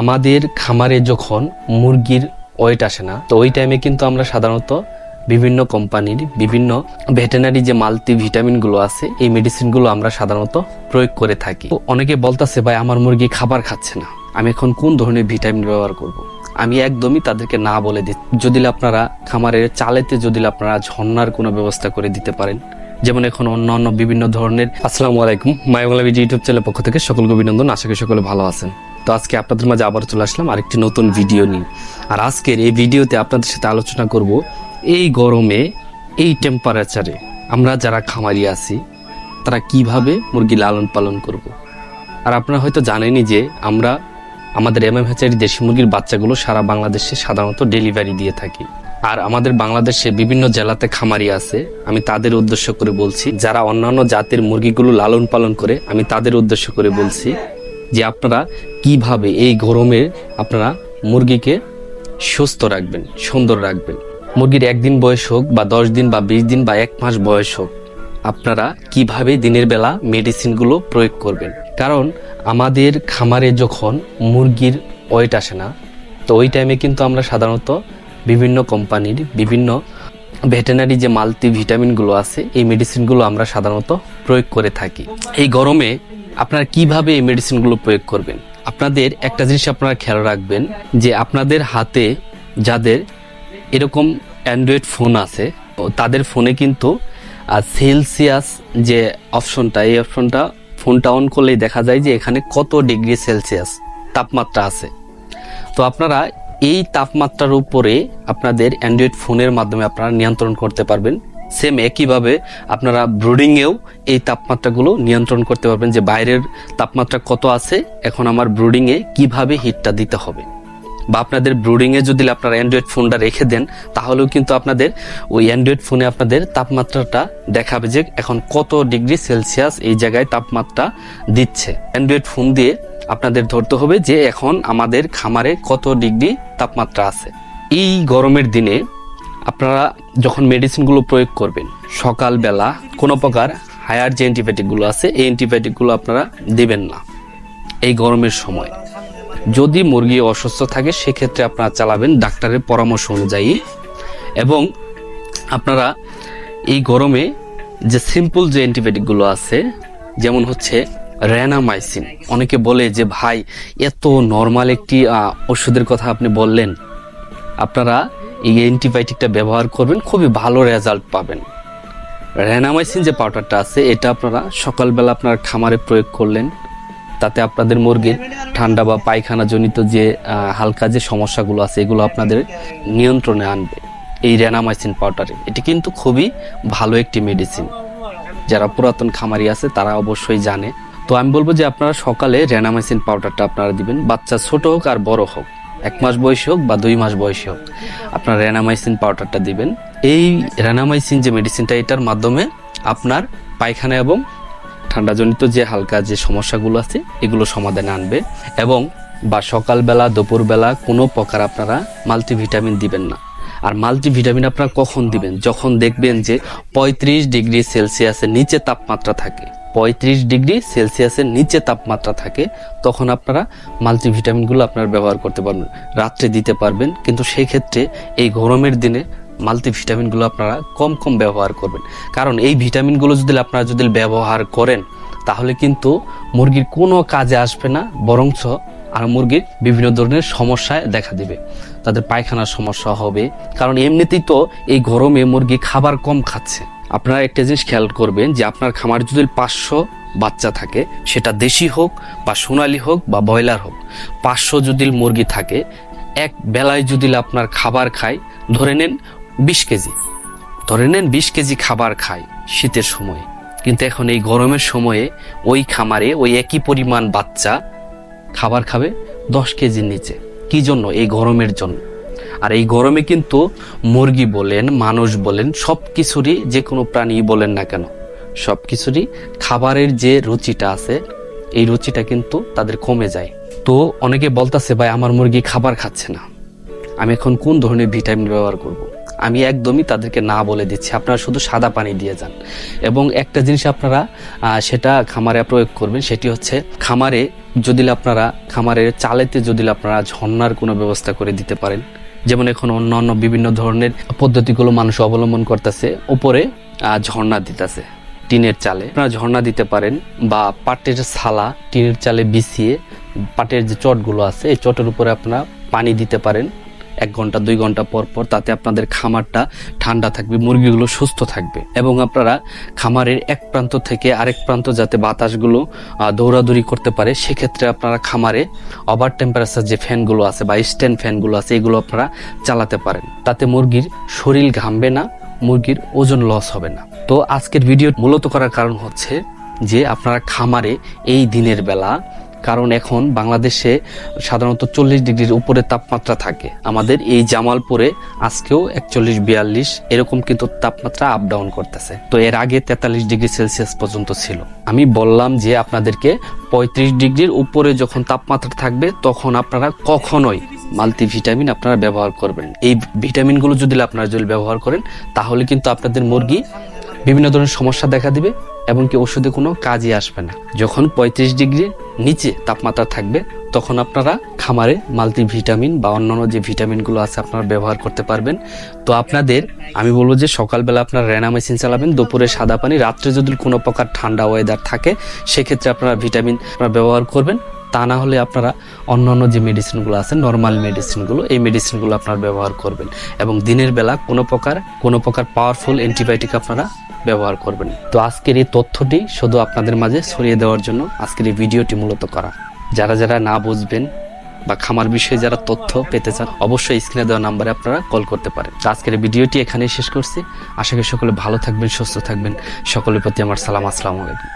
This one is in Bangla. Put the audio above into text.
আমাদের খামারে যখন মুরগির ওয়েট আসে না, তো ওই টাইমে কিন্তু আমরা সাধারণত বিভিন্ন কোম্পানির বিভিন্ন ভেটেনারি যে মাল্টি ভিটামিনগুলো আছে, এই মেডিসিনগুলো আমরা সাধারণত প্রয়োগ করে থাকি। অনেকে বলতাছে, ভাই, আমার মুরগি খাবার খাচ্ছে না। আমি এখন কোন ধরনের ভিটামিন ব্যবহার করব। আমি একদমই তাদেরকে না বলে দিই। যদি আপনারা খামারের চালেতে যদি আপনারা ঝর্ণার কোনো ব্যবস্থা করে দিতে পারেন, যেমন এখন অন্য অন্য বিভিন্ন ধরনের, আসসালামু আলাইকুম মায়াবাংলা ইউটিউব চ্যানেলের পক্ষ থেকে সকলকে অভিনন্দন। আশা করি সকলে ভালো আছেন। তো আজকে আপনাদের মাঝে আবার চলে আসলাম আরেকটি নতুন ভিডিও নিয়ে। আর আজকের এই ভিডিওতে আপনাদের সাথে আলোচনা করব এই গরমে, এই টেম্পারেচারে আমরা যারা খামারি আছি, তারা কীভাবে মুরগি লালন পালন করব। আর আপনারা হয়তো জানেনই যে আমরা আমাদের এম এম হ্যাচারি দেশি মুরগির বাচ্চাগুলো সারা বাংলাদেশে সাধারণত ডেলিভারি দিয়ে থাকি। আর আমাদের বাংলাদেশে বিভিন্ন জেলাতে খামারি আছে, আমি তাদের উদ্দেশ্য করে বলছি। যারা অন্যান্য জাতের মুরগিগুলো লালন পালন করে, আমি তাদের উদ্দেশ্য করে বলছি যে আপনারা কীভাবে এই গরমে আপনারা মুরগিকে সুস্থ রাখবেন, সুন্দর রাখবেন। মুরগির একদিন বয়স হোক বা দশ দিন বা বিশ দিন বা এক মাস বয়স হোক, আপনারা কীভাবে দিনের বেলা মেডিসিনগুলো প্রয়োগ করবেন? কারণ আমাদের খামারে যখন মুরগির ওয়েট আসে না, তো ওই টাইমে কিন্তু আমরা সাধারণত বিভিন্ন কোম্পানির বিভিন্ন ভেটেনারি যে মাল্টি ভিটামিনগুলো আছে, এই মেডিসিনগুলো আমরা সাধারণত প্রয়োগ করে থাকি। এই গরমে আপনারা কীভাবে এই মেডিসিনগুলো প্রয়োগ করবেন? আপনাদের একটা জিনিস আপনারা খেয়াল রাখবেন যে আপনাদের হাতে যাদের এরকম অ্যান্ড্রয়েড ফোন আছে, তাদের ফোনে কিন্তু সেলসিয়াস যে অপশনটা, এই অপশনটা ফোনটা অন করলেই দেখা যায় যে এখানে কত ডিগ্রি সেলসিয়াস তাপমাত্রা আছে। তো আপনারা এই তাপমাত্রার উপরে আপনাদের অ্যান্ড্রয়েড ফোনের মাধ্যমে আপনারা নিয়ন্ত্রণ করতে পারবেন। সেম একইভাবে আপনারা ব্রুডিংয়েও এই তাপমাত্রাগুলো নিয়ন্ত্রণ করতে পারবেন যে বাইরের তাপমাত্রা কত আছে, এখন আমার ব্রুডিংয়ে কীভাবে হিটটা দিতে হবে। বা আপনাদের ব্রুডিংয়ে যদি আপনারা অ্যান্ড্রয়েড ফোনটা রেখে দেন, তাহলেও কিন্তু আপনাদের ওই অ্যান্ড্রয়েড ফোনে আপনাদের তাপমাত্রাটা দেখাবে যে এখন কত ডিগ্রি সেলসিয়াস এই জায়গায় তাপমাত্রা দিচ্ছে। অ্যান্ড্রয়েড ফোন দিয়ে আপনাদের ধরতে হবে যে এখন আমাদের খামারে কত ডিগ্রি তাপমাত্রা আছে। এই গরমের দিনে আপনারা যখন মেডিসিনগুলো প্রয়োগ করবেন, সকালবেলা কোনো প্রকার হায়ার যে অ্যান্টিবায়োটিকগুলো আছে, এই অ্যান্টিবায়োটিকগুলো আপনারা দেবেন না এই গরমের সময়। যদি মুরগি অসুস্থ থাকে, সেক্ষেত্রে আপনারা চালাবেন ডাক্তারের পরামর্শ অনুযায়ী এবং আপনারা এই গরমে যে সিম্পল যে অ্যান্টিবায়োটিকগুলো আছে, যেমন হচ্ছে র্যানামাইসিন অনেকে বলে যে, ভাই, এত নর্মাল একটি ওষুধের কথা আপনি বললেন। আপনারা এই অ্যান্টিবায়োটিকটা ব্যবহার করবেন, খুবই ভালো রেজাল্ট পাবেন। র্যানামাইসিন যে পাউডারটা আছে, এটা আপনারা সকালবেলা আপনার খামারে প্রয়োগ করলেন, তাতে আপনাদের মুরগির ঠান্ডা বা পায়খানা জনিত যে হালকা যে সমস্যাগুলো আছে, এগুলো আপনাদের নিয়ন্ত্রণে আনবে এই র্যানামাইসিন পাউডারে। এটি কিন্তু খুবই ভালো একটি মেডিসিন। যারা পুরাতন খামারি আছে, তারা অবশ্যই জানে। তো আমি বলব যে আপনারা সকালে র্যানামাইসিন পাউডারটা আপনারা দিবেন, বাচ্চা ছোট হোক আর বড় হোক। এক মাস বয়সী হোক বা দুই মাস বয়সী হোক, আপনার র্যানামাইসিন পাউডারটা দিবেন। এই র্যানামাইসিন যে মেডিসিনটা এটার মাধ্যমে আপনার পায়খানা এবং ঠান্ডাজনিত যে হালকা যে সমস্যাগুলো আছে, এগুলো সমাধানে আনবে এবং বা সকালবেলা, দুপুরবেলা কোনো প্রকার আপনারা মাল্টিভিটামিন দিবেন না। আর মাল্টিভিটামিন আপনারা কখন দিবেন? যখন দেখবেন যে পঁয়ত্রিশ ডিগ্রি সেলসিয়াসের নিচে তাপমাত্রা থাকে। পঁয়ত্রিশ ডিগ্রি সেলসিয়াসের নিচে তাপমাত্রা থাকে, তখন আপনারা মাল্টিভিটামিনগুলো আপনারা ব্যবহার করতে পারবেন, রাত্রে দিতে পারবেন। কিন্তু সেই ক্ষেত্রে এই গরমের দিনে মাল্টিভিটামিনগুলো আপনারা কম কম ব্যবহার করবেন। কারণ এই ভিটামিনগুলো যদি আপনারা যদি ব্যবহার করেন, তাহলে কিন্তু মুরগির কোনো কাজে আসবে না, বরঞ্চ আর মুরগির বিভিন্ন ধরনের সমস্যায় দেখা দিবে। তাদের পায়খানার সমস্যা হবে। কারণ এমনিতেই তো এই গরমে মুরগি খাবার কম খাচ্ছে। আপনারা একটা জিনিস খেয়াল করবেন যে আপনার খামার যদি পাঁচশো বাচ্চা থাকে, সেটা দেশি হোক বা সোনালি হোক বা ব্রয়লার হোক, পাঁচশো যদি মুরগি থাকে, এক বেলায় যদি আপনার খাবার খায়, ধরে নেন বিশ কেজি। ধরে নেন বিশ কেজি খাবার খায় শীতের সময়ে। কিন্তু এখন এই গরমের সময়ে ওই খামারে ওই একই পরিমাণ বাচ্চা খাবার খাবে দশ কেজির নিচে। কি জন্য? এই গরমের জন্য। আর এই গরমে কিন্তু মুরগি বলেন, মানুষ বলেন, সব কিছুরই যে কোনো প্রাণী বলেন না কেন, সব কিছুরই খাবারের যে রুচিটা আছে, এই রুচিটা কিন্তু তাদের কমে যায়। তো অনেকে বলতাছে, ভাই, আমার মুরগি খাবার খাচ্ছে না। আমি এখন কোন ধরনের ভিটামিন ব্যবহার করব। আমি একদমই তাদেরকে না বলে দিচ্ছি, আপনারা শুধু সাদা পানি দিয়ে যান। এবং একটা জিনিস আপনারা সেটা খামারে প্রয়োগ করবেন, সেটি হচ্ছে খামারে যদি আপনারা, খামারের চালেতে যদি আপনারা ঝর্ণার কোনো ব্যবস্থা করে দিতে পারেন যেমন এখন অন্য অন্য বিভিন্ন ধরনের পদ্ধতিগুলো মানুষ অবলম্বন করতেছে। ওপরে ঝর্ণা দিতেছে, টিনের চালে। আপনারা ঝর্ণা দিতে পারেন বা পাটের ছালা টিনের চালে বিছিয়ে পাটের যে চটগুলো আছে, এই চটের উপরে আপনারা পানি দিতে পারেন। এক ঘণ্টা, দুই ঘণ্টা পর পর তাতে আপনাদের খামারটা ঠান্ডা থাকবে, মুরগিগুলো সুস্থ থাকবে। এবং আপনারা খামারের এক প্রান্ত থেকে আরেক প্রান্ত যাতে বাতাসগুলো দৌড়াদৌড়ি করতে পারে, সেক্ষেত্রে আপনারা খামারে ওভার টেম্পারেচার যে ফ্যানগুলো আছে বা স্ট্যান্ড ফ্যানগুলো আছে, এগুলো আপনারা চালাতে পারেন। তাতে মুরগির শরীর ঘামবে না, মুরগির ওজন লস হবে না। তো আজকের ভিডিও মূলত করার কারণ হচ্ছে যে, আপনারা খামারে এই দিনের বেলা কারণ এখন বাংলাদেশে সাধারণত চল্লিশ ডিগ্রির উপরে তাপমাত্রা থাকে। আমাদের এই জামালপুরে আজকেও একচল্লিশ, বিয়াল্লিশ এরকম কিন্তু তাপমাত্রা আপ ডাউন করতেছে। তো এর আগে তেতাল্লিশ ডিগ্রি সেলসিয়াস পর্যন্ত ছিল। আমি বললাম যে আপনাদেরকে পঁয়ত্রিশ ডিগ্রির উপরে যখন তাপমাত্রা থাকবে, তখন আপনারা কখনোই মাল্টিভিটামিন আপনারা ব্যবহার করবেন এই ভিটামিনগুলো যদি আপনারা যদি ব্যবহার করেন, তাহলে কিন্তু আপনাদের মুরগি বিভিন্ন ধরনের সমস্যা দেখা দিবে এবং কি ওষুধে কোনো কাজই আসবে না। যখন পঁয়ত্রিশ ডিগ্রি নিচে তাপমাত্রা থাকবে, তখন আপনারা খামারে মাল্টিভিটামিন বা অন্যান্য যে ভিটামিনগুলো আছে আপনারা ব্যবহার করতে পারবেন। তো আপনাদের, আমি বলব যে সকালবেলা আপনারা রেনামেসিন চালাবেন, দুপুরে সাদা পানি, রাত্রে যদি কোনো প্রকার ঠান্ডা ওয়েদার থাকে, সেক্ষেত্রে আপনারা ভিটামিন ব্যবহার করবেন। তা না হলে আপনারা অন্যান্য যে মেডিসিনগুলো আছে নর্মাল মেডিসিনগুলো এই মেডিসিনগুলো আপনারা ব্যবহার করবেন। এবং দিনের বেলা কোনো প্রকার কোনো প্রকার পাওয়ারফুল অ্যান্টিবায়োটিক আপনারা ব্যবহার করবেন তো আজকের এই তথ্যটি শুধু আপনাদের মাঝে ছড়িয়ে দেওয়ার জন্য আজকের এই ভিডিওটি মূলত করা। যারা যারা না বুঝবেন বা খামার বিষয়ে যারা তথ্য পেতে চান, অবশ্যই স্ক্রিনে দেওয়া নাম্বারে আপনারা কল করতে পারেন। তো আজকের ভিডিওটি এখানেই শেষ করছি। আশা করি সকলে ভালো থাকবেন, সুস্থ থাকবেন। সকলের প্রতি আমার সালাম, আসসালামু আলাইকুম।